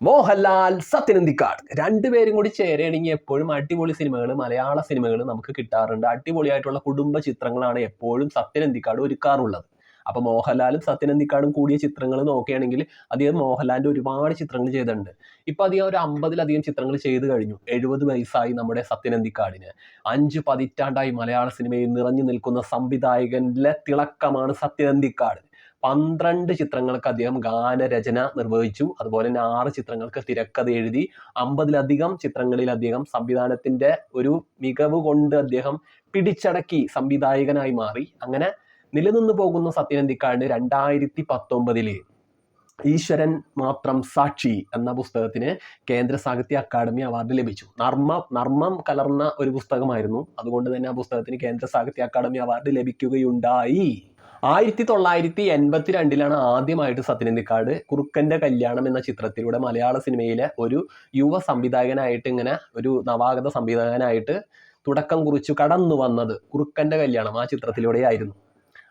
മോഹൻലാൽ സത്യനന്ദിക്കാട് രണ്ടുപേരും കൂടി ചേരുകയാണെങ്കിൽ എപ്പോഴും അടിപൊളി സിനിമകൾ മലയാള സിനിമകൾ നമുക്ക് കിട്ടാറുണ്ട്. അടിപൊളിയായിട്ടുള്ള കുടുംബ ചിത്രങ്ങളാണ് എപ്പോഴും സത്യനന്ദിക്കാട് ഒരുക്കാറുള്ളത്. അപ്പോൾ മോഹൻലാലും സത്യനന്ദിക്കാടും കൂടിയ ചിത്രങ്ങൾ നോക്കുകയാണെങ്കിൽ അദ്ദേഹം മോഹൻലാലിന്റെ ഒരുപാട് ചിത്രങ്ങൾ ചെയ്തിട്ടുണ്ട്. ഇപ്പൊ അധികം ഒരു അമ്പതിലധികം ചിത്രങ്ങൾ ചെയ്തു കഴിഞ്ഞു. എഴുപത് വയസ്സായി നമ്മുടെ സത്യനന്ദിക്കാടിന് അഞ്ച് പതിറ്റാണ്ടായി മലയാള സിനിമയിൽ നിറഞ്ഞു നിൽക്കുന്ന സംവിധായകനിലെ തിളക്കമാണ് സത്യനന്ദിക്കാട് പന്ത്രണ്ട് ചിത്രങ്ങൾക്ക് അദ്ദേഹം ഗാനരചന നിർവഹിച്ചു. അതുപോലെ തന്നെ ആറ് ചിത്രങ്ങൾക്ക് തിരക്കഥ എഴുതി. അമ്പതിലധികം ചിത്രങ്ങളിൽ അദ്ദേഹം സംവിധാനത്തിന്റെ ഒരു മികവ് കൊണ്ട് അദ്ദേഹം പിടിച്ചടക്കി സംവിധായകനായി മാറി. അങ്ങനെ നിലനിന്ന് പോകുന്ന സത്യനന്ദിക്കാടിന് രണ്ടായിരത്തി പത്തൊമ്പതിൽ ഈശ്വരൻ മാത്രം സാക്ഷി എന്ന പുസ്തകത്തിന് കേന്ദ്ര സാഹിത്യ അക്കാദമി അവാർഡ് ലഭിച്ചു. നർമ്മ നർമ്മം കലർന്ന ഒരു പുസ്തകമായിരുന്നു. അതുകൊണ്ട് തന്നെ ആ പുസ്തകത്തിന് കേന്ദ്ര സാഹിത്യ അക്കാദമി അവാർഡ് ലഭിക്കുകയുണ്ടായി. ആയിരത്തി തൊള്ളായിരത്തി എൺപത്തി രണ്ടിലാണ് ആദ്യമായിട്ട് സത്യനന്ദിക്കാട് കുറുക്കന്റെ കല്യാണം എന്ന ചിത്രത്തിലൂടെ മലയാള സിനിമയിലെ ഒരു യുവ സംവിധായകനായിട്ട് ഇങ്ങനെ ഒരു നവാഗത സംവിധായകനായിട്ട് തുടക്കം കുറിച്ചു കടന്നു വന്നത് കുറുക്കന്റെ കല്യാണം ആ ചിത്രത്തിലൂടെയായിരുന്നു.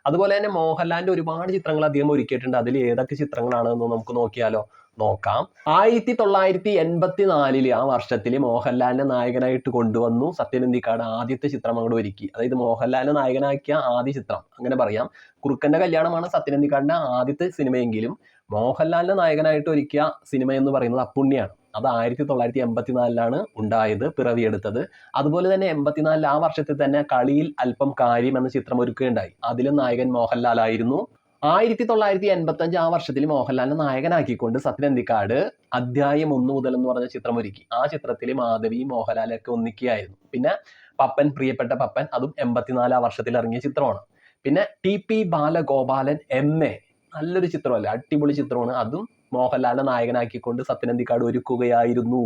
അതുപോലെ തന്നെ മോഹൻലാലിന്റെ ഒരുപാട് ചിത്രങ്ങൾ അദ്ദേഹം ഒരുക്കിയിട്ടുണ്ട്. അതിൽ ഏതൊക്കെ ചിത്രങ്ങളാണെന്ന് നമുക്ക് നോക്കിയാലോ. നോക്കാം. ആയിരത്തി തൊള്ളായിരത്തി എൺപത്തി നാലിൽ ആ വർഷത്തിൽ മോഹൻലാലിനെ നായകനായിട്ട് കൊണ്ടുവന്നു. സത്യനന്ദിക്കാട് ആദ്യത്തെ ചിത്രം അങ്ങോട്ട് ഒരുക്കി. അതായത് മോഹൻലാലിനെ നായകനാക്കിയ ആദ്യ ചിത്രം. അങ്ങനെ പറയാം. കുറുക്കന്റെ കല്യാണമാണ് സത്യനന്ദിക്കാടിന്റെ ആദ്യത്തെ സിനിമയെങ്കിലും മോഹൻലാലിനെ നായകനായിട്ട് ഒരുക്കിയ സിനിമ എന്ന് പറയുന്നത് അപ്പുണ്യാണ് അത് ആയിരത്തി തൊള്ളായിരത്തി എൺപത്തിനാലിലാണ് ഉണ്ടായത് പിറവിയെടുത്തത്. അതുപോലെ തന്നെ എൺപത്തിനാലിൽ ആ വർഷത്തിൽ തന്നെ കളിയിൽ അല്പം കാര്യം എന്ന ചിത്രം ഒരുക്കുകയുണ്ടായി. അതിലും നായകൻ മോഹൻലാൽ ആയിരുന്നു ആയിരത്തി തൊള്ളായിരത്തി എൺപത്തി അഞ്ച് ആ വർഷത്തിൽ മോഹൻലാലിനെ നായകനാക്കിക്കൊണ്ട് സത്യനന്ദിക്കാട് അധ്യായം ഒന്ന് മുതൽ എന്ന് പറഞ്ഞ ചിത്രം ഒരുക്കി. ആ ചിത്രത്തിൽ മാധവി മോഹൻലാലൊക്കെ ഒന്നിക്കുകയായിരുന്നു. പിന്നെ പപ്പൻ പ്രിയപ്പെട്ട പപ്പൻ അതും എൺപത്തിനാല് വർഷത്തിൽ ഇറങ്ങിയ ചിത്രമാണ്. പിന്നെ T P Balagopalan M A നല്ലൊരു ചിത്രമല്ല അടിപൊളി ചിത്രമാണ്. അതും മോഹൻലാലിനെ നായകനാക്കിക്കൊണ്ട് സത്യനന്ദിക്കാട് ഒരുക്കുകയായിരുന്നു.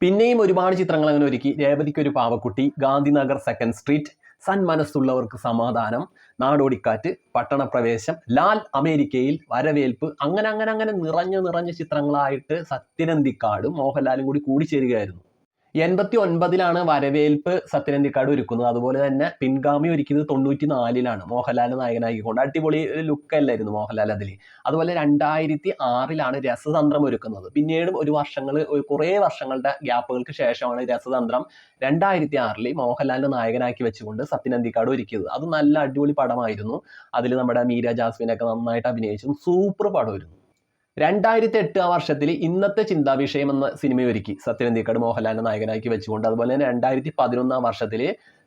പിന്നെയും ഒരുപാട് ചിത്രങ്ങൾ അങ്ങനെ ഒരുക്കി. രേവതിക്ക് ഒരു പാവക്കുട്ടി ഗാന്ധിനഗർ സെക്കൻഡ് സ്ട്രീറ്റ് സന്മനസ്സുള്ളവർക്ക് സമാധാനം നാടോടിക്കാറ്റ് പട്ടണപ്രവേശം ലാൽ അമേരിക്കയിൽ വരവേൽപ്പ് അങ്ങനെ അങ്ങനെ അങ്ങനെ നിറഞ്ഞു നിറഞ്ഞ ചിത്രങ്ങളായിട്ട് സത്യനന്ദിക്കാടും മോഹൻലാലും കൂടി കൂടിച്ചേരുകയായിരുന്നു. എൺപത്തി ഒൻപതിലാണ് വരവേൽപ്പ് സത്യനന്ദിക്കാട് ഒരുക്കുന്നത്. അതുപോലെ തന്നെ പിൻഗാമി ഒരുക്കുന്നത് തൊണ്ണൂറ്റി നാലിലാണ് മോഹൻലാൽ നായകനായിക്കൊണ്ട് അടിപൊളി ലുക്ക് അല്ലായിരുന്നു മോഹൻലാൽ അതിൽ അതുപോലെ രണ്ടായിരത്തി ആറിലാണ് രസതന്ത്രം ഒരുക്കുന്നത്. പിന്നീടും ഒരു വർഷങ്ങൾ കുറേ വർഷങ്ങളുടെ ഗ്യാപ്പുകൾക്ക് ശേഷമാണ് രസതന്ത്രം രണ്ടായിരത്തി ആറിൽ മോഹൻലാലിനെ നായകനാക്കി വെച്ചുകൊണ്ട് സത്യനന്ദിക്കാട് ഒരുക്കിയത്. അത് നല്ല അടിപൊളി പടമായിരുന്നു. അതിൽ നമ്മുടെ മീര ജാസ്മിനൊക്കെ നന്നായിട്ട് അഭിനയിച്ചു സൂപ്പർ പടമായിരുന്നു. രണ്ടായിരത്തി എട്ട് ആ വർഷത്തിൽ ഇന്നത്തെ ചിന്താ വിഷയം എന്ന സിനിമ ഒരുക്കി. സത്യനന്ദിക്കാട് മോഹൻലാലിനെ നായകനാക്കി വെച്ചുകൊണ്ട്. അതുപോലെ തന്നെ രണ്ടായിരത്തി പതിനൊന്നാം വർഷത്തിൽ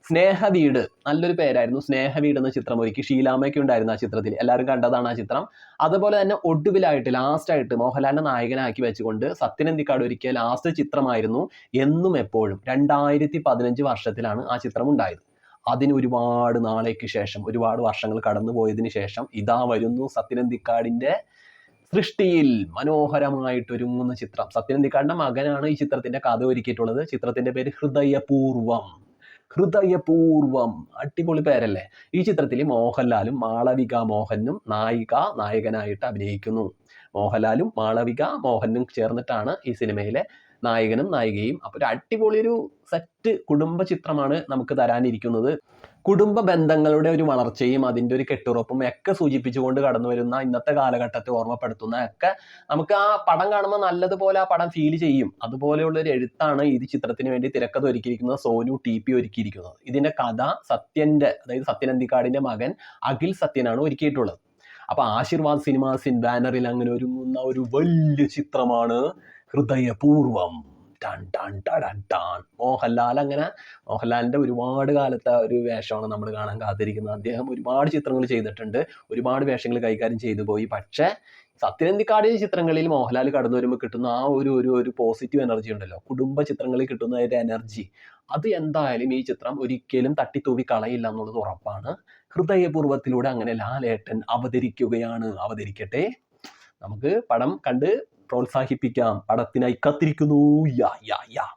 സ്നേഹവീട് നല്ലൊരു പേരായിരുന്നു. സ്നേഹവീട് എന്ന ചിത്രം ഒരുക്കി. ഷീലാമയ്ക്ക് ഉണ്ടായിരുന്നു ആ ചിത്രത്തിൽ. എല്ലാവരും കണ്ടതാണ് ആ ചിത്രം. അതുപോലെ തന്നെ ഒടുവിലായിട്ട് ലാസ്റ്റായിട്ട് മോഹൻലാലിനെ നായകനാക്കി വെച്ചുകൊണ്ട് സത്യനന്ദിക്കാട് ഒരുക്കിയ ലാസ്റ്റ് ചിത്രമായിരുന്നു എന്നും എപ്പോഴും. രണ്ടായിരത്തി പതിനഞ്ച് വർഷത്തിലാണ് ആ ചിത്രം ഉണ്ടായത്. അതിന് ഒരുപാട് നാളേക്ക് ശേഷം ഒരുപാട് വർഷങ്ങൾ കടന്നു പോയതിന് ശേഷം ഇതാ വരുന്നു സത്യനന്ദിക്കാടിന്റെ സൃഷ്ടിയിൽ മനോഹരമായിട്ട് മനോഹരമായിട്ടൊരുങ്ങുന്ന ചിത്രം. സത്യനന്ദിക്കാടിന്റെ മകനാണ് ഈ ചിത്രത്തിന്റെ കഥ ഒരുക്കിയിട്ടുള്ളത്. ചിത്രത്തിന്റെ പേര് ഹൃദയപൂർവം. ഹൃദയപൂർവം. അടിപൊളി പേരല്ലേ? ഈ ചിത്രത്തിൽ മോഹൻലാലും മാളവിക മോഹനും നായിക നായകനായിട്ട് അഭിനയിക്കുന്നു. മോഹൻലാലും മാളവിക മോഹനും ചേർന്നിട്ടാണ് ഈ സിനിമയിലെ നായകനും നായികയും. അപ്പോൾ ഒരു അടിപൊളി ഒരു സെറ്റ് കുടുംബ ചിത്രമാണ് നമുക്ക് തരാനിരിക്കുന്നത്. കുടുംബ ബന്ധങ്ങളുടെ ഒരു വളർച്ചയും അതിന്റെ ഒരു കെട്ടുറപ്പും ഒക്കെ സൂചിപ്പിച്ചുകൊണ്ട് കടന്നു വരുന്ന ഇന്നത്തെ കാലഘട്ടത്തെ ഓർമ്മപ്പെടുത്തുന്ന ഒക്കെ നമുക്ക് ആ പടം കാണുമ്പോൾ നല്ലതുപോലെ ആ പടം ഫീൽ ചെയ്യും. അതുപോലെയുള്ള ഒരു എഴുത്താണ് ഈ ചിത്രത്തിന് വേണ്ടി തിരക്കഥ ഒരുക്കിയിരിക്കുന്നത് സോനു ടി പി ഒരുക്കിയിരിക്കുന്നത്. ഇതിന്റെ കഥ സത്യന്റെ അതായത് സത്യനന്ദിക്കാടിന്റെ മകൻ അഖിൽ സത്യനാണ് ഒരുക്കിയിട്ടുള്ളത്. അപ്പൊ ആശീർവാദ് സിനിമാസിൻ ബാനറിൽ അങ്ങനെ ഒരുങ്ങുന്ന ഒരു വലിയ ചിത്രമാണ് ഹൃദയപൂർവം. ടൺ ടൺ ടാൻ ടാൻ മോഹൻലാൽ അങ്ങനെ മോഹൻലാലിന്റെ ഒരുപാട് കാലത്തെ ഒരു വേഷമാണ് നമ്മൾ കാണാൻ കാത്തിരിക്കുന്നത്. അദ്ദേഹം ഒരുപാട് ചിത്രങ്ങൾ ചെയ്തിട്ടുണ്ട്. ഒരുപാട് വേഷങ്ങൾ കൈകാര്യം ചെയ്തു പോയി. പക്ഷേ സത്യനന്ദിക്കാടിന്റെ ചിത്രങ്ങളിൽ മോഹൻലാൽ കടന്നു വരുമ്പോൾ കിട്ടുന്ന ആ ഒരു ഒരു ഒരു പോസിറ്റീവ് എനർജി ഉണ്ടല്ലോ. കുടുംബ ചിത്രങ്ങളിൽ കിട്ടുന്ന ഒരു എനർജി അത് എന്തായാലും ഈ ചിത്രം ഒരിക്കലും തട്ടിത്തൂവി കളയില്ല എന്നുള്ളത് ഉറപ്പാണ്. ഹൃദയപൂർവത്തിലൂടെ അങ്ങനെ ലാലേട്ടൻ അവതരിക്കുകയാണ്. അവതരിക്കട്ടെ. നമുക്ക് പടം കണ്ട് പ്രോത്സാഹിപ്പിക്കാം. പടത്തിനായി കത്തിരിക്കുന്നു. യാ യാ യാ.